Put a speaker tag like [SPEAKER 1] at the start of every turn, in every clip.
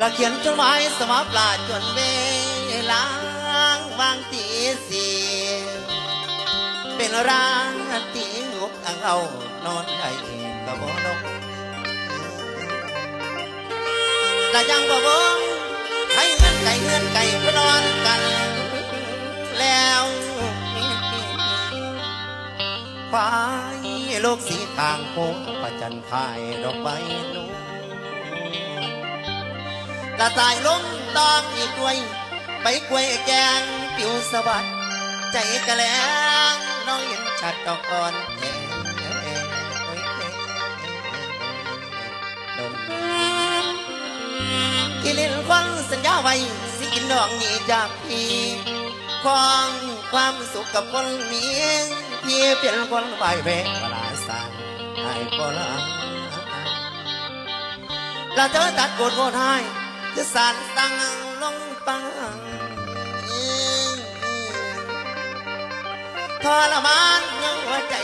[SPEAKER 1] ก็เขียนจดหมายสมาปลาจนเวลาบางตีสี่เป็นร่างตีงกอังเอานอนได้ก็บ่ลงแต่ยังบ่วงให้เงินไก่เงินไก่ไปนอนกัน แล้วฟ้ายโลกสีทางโค้งประจันทายดอกใบนุ่ กระต่ายล้มตองอีกด้วย ไปกล้วยแกงปิวสวัสดใจกระแลงน้องเห็นชัดดอกอ่อนแข็งโอ้ยแข็งดนที่เล่นควันสัญญาไว้สิกินน้องนี่จากพี่ความความสุขกับคนนี้พี่เป็นคนใบแวกเวลาสั่งให้พอละเราเจอตัดกดโบนให้ จะสานตั้งลงปังทรมานยังหัวใจ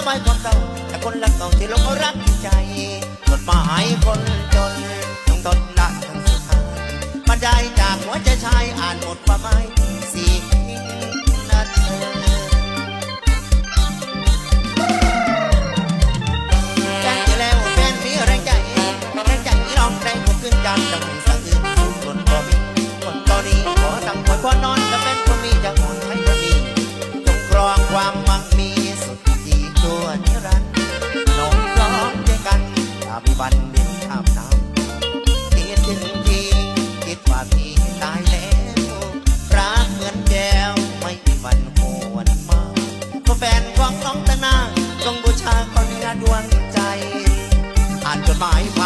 [SPEAKER 1] นหมายแล้วไม่คนเก่าแต่คนรักเก่าที่ลงรักใจกฎหมายคนจนต้องทนละทั้งสุดท้ายบรรยายจากหัวใจชายอ่านหมดความหมายสีามิวันเดินข้ามน้ำคิดถึงทีคิดว่าพี่ตายแล้วรักเหมือนแก้วไม่มีวันโวนมาเพราะแฟนของน้องตะนางจงบูชาคนานื้อดวงใจ อ่านจดหมายมา